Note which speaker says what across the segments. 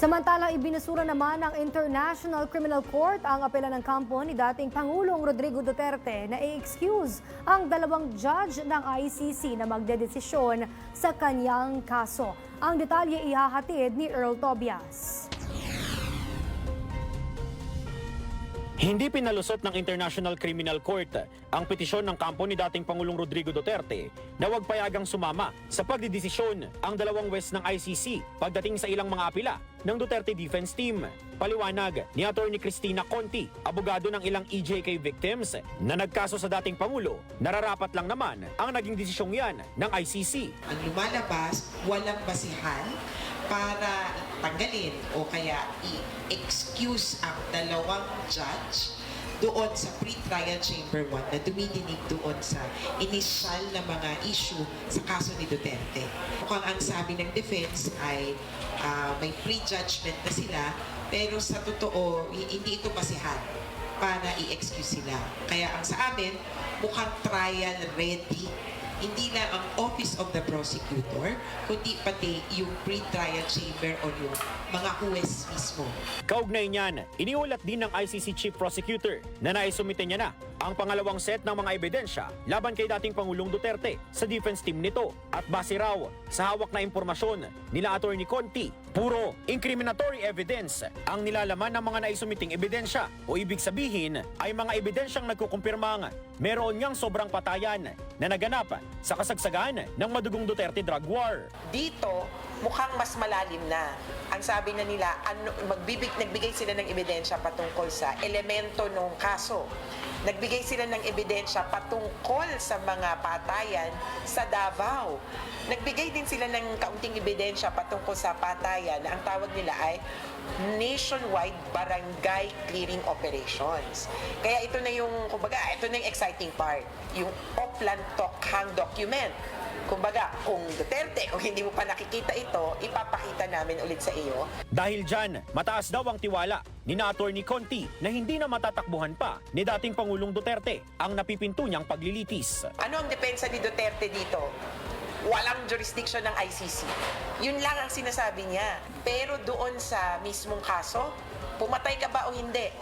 Speaker 1: Samantalang ibinasura naman ng International Criminal Court ang apela ng kampo ni dating Pangulong Rodrigo Duterte na i-excuse ang dalawang judge ng ICC na magdedesisyon sa kanyang kaso. Ang detalye ihahatid ni Earl Tobias.
Speaker 2: Hindi pinalusot ng International Criminal Court ang petisyon ng kampo ni dating Pangulong Rodrigo Duterte na huwag payagang sumama sa pagdidesisyon ang dalawang west ng ICC pagdating sa ilang mga apila ng Duterte Defense Team. Paliwanag ni Attorney Cristina Conti, abogado ng ilang EJK victims na nagkaso sa dating Pangulo, nararapat lang naman ang naging desisyong yan ng ICC.
Speaker 3: ang lumalabas, walang basihan para tanggalin o kaya i-excuse ang dalawang judge doon sa pre-trial chamber 1 na dumidinig doon sa initial na mga issue sa kaso ni Duterte. Mukhang ang sabi ng defense ay ah, may pre-judgment na sila pero sa totoo, hi- hindi ito basihan para i-excuse sila. Kaya ang sa amin, mukhang trial ready hindi lang ang Office of the Prosecutor, kundi pati yung pre-trial chamber o yung mga huwes mismo.
Speaker 2: Kaugnay niyan, iniulat din ng ICC Chief Prosecutor na naisumite niya na ang pangalawang set ng mga ebidensya laban kay dating Pangulong Duterte sa defense team nito at base raw sa hawak na impormasyon nila Attorney Conti, puro incriminatory evidence ang nilalaman ng mga naisumiting ebidensya o ibig sabihin ay mga ebidensyang nagkukumpirmang meron ngang sobrang patayan na naganap sa kasagsagan ng madugong Duterte drug war.
Speaker 4: dito mukhang mas malalim na. Ang sabi na nila, ano, magbibig, nagbigay sila ng ebidensya patungkol sa elemento ng kaso. Nagbigay sila ng ebidensya patungkol sa mga patayan sa Davao. Nagbigay din sila ng kaunting ebidensya patungkol sa patayan na ang tawag nila ay nationwide barangay clearing operations. Kaya ito na yung, kumbaga, ito na yung exciting part. Yung Oplan Tokhang document. Kumbaga, kung Duterte o hindi mo pa nakikita ito, ipapakita namin ulit sa iyo.
Speaker 2: Dahil dyan, mataas daw ang tiwala ni na Attorney Conti na hindi na matatakbuhan pa ni dating Pangulong Duterte ang napipinto niyang paglilitis.
Speaker 4: Ano ang depensa ni Duterte dito? Walang jurisdiction ng ICC. Yun lang ang sinasabi niya. Pero doon sa mismong kaso, pumatay ka ba o hindi?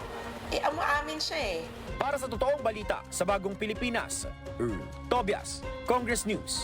Speaker 4: Eh, umaamin siya eh.
Speaker 2: Para sa totoong balita sa bagong Pilipinas, Earl Tobias, Congress News.